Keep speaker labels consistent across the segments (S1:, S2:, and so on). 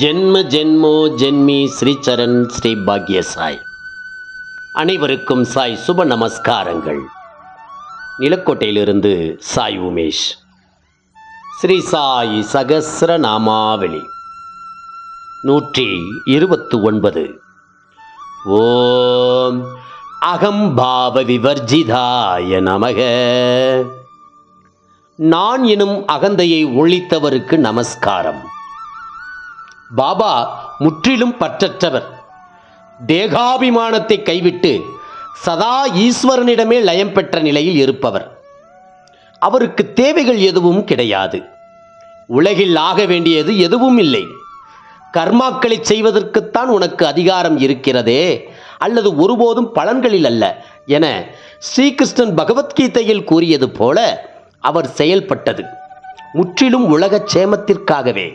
S1: ஜென்ம ஜென்மோ ஜென்மி ஸ்ரீச்சரண் ஸ்ரீ பாக்ய சாய் அனைவருக்கும் சாய் சுப நமஸ்காரங்கள். நிலக்கோட்டையிலிருந்து சாய் உமேஷ். ஸ்ரீ சாய் சகசிர நாமாவளி நூற்றி இருபத்து ஒன்பது ஓம் அகம்பாவ விவர்ஜிதாய நமக. நான் எனும் அகந்தையை ஒழித்தவருக்கு நமஸ்காரம். பாபா முற்றிலும் பற்றற்றவர். தேகாபிமானத்தை கைவிட்டு சதா ஈஸ்வரனிடமே லயம் பெற்ற நிலையில் இருப்பவர். அவருக்கு தேவைகள் எதுவும் கிடையாது. உலகில் ஆக வேண்டியது எதுவும் இல்லை. கர்மாக்களை செய்வதற்குத்தான் உனக்கு அதிகாரம் இருக்கிறதே அல்லது ஒருபோதும் பலன்களில் அல்ல என ஸ்ரீகிருஷ்ணன் பகவத்கீதையில் கூறியது போல அவர் செயல்பட்டது. முற்றிலும் உலக சேமத்திற்காகவே.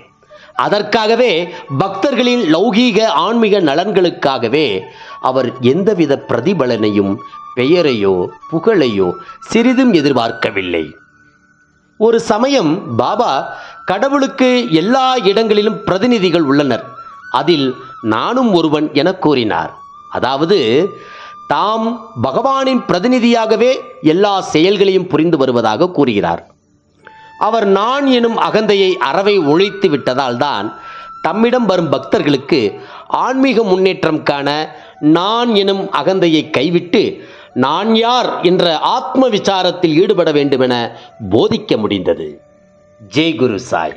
S1: அதற்காகவே பக்தர்களின் லௌகீக ஆன்மீக நலன்களுக்காகவே அவர் எந்தவித பிரதிபலனையும் பெயரையோ புகழையோ சிறிதும் எதிர்பார்க்கவில்லை. ஒரு சமயம் பாபா கடவுளுக்கு எல்லா இடங்களிலும் பிரதிநிதிகள் உள்ளனர். அதில் நானும் ஒருவன் என கூறினார். அதாவது தாம் பகவானின் பிரதிநிதியாகவே எல்லா செயல்களையும் புரிந்து வருவதாக கூறுகிறார். அவர் நான் எனும் அகந்தையை அறவை ஒழித்து விட்டதால் தான் தம்மிடம் வரும் பக்தர்களுக்கு ஆன்மீக முன்னேற்றம் காண நான் எனும் அகந்தையை கைவிட்டு நான் யார் என்ற ஆத்ம விசாரத்தில் ஈடுபட வேண்டுமென போதிக்க முடிந்தது. ஜெய் குரு சாய்.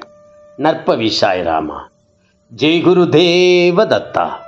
S1: நற்பவி சாய் ராமா. ஜெய் குரு தேவ தத்தா.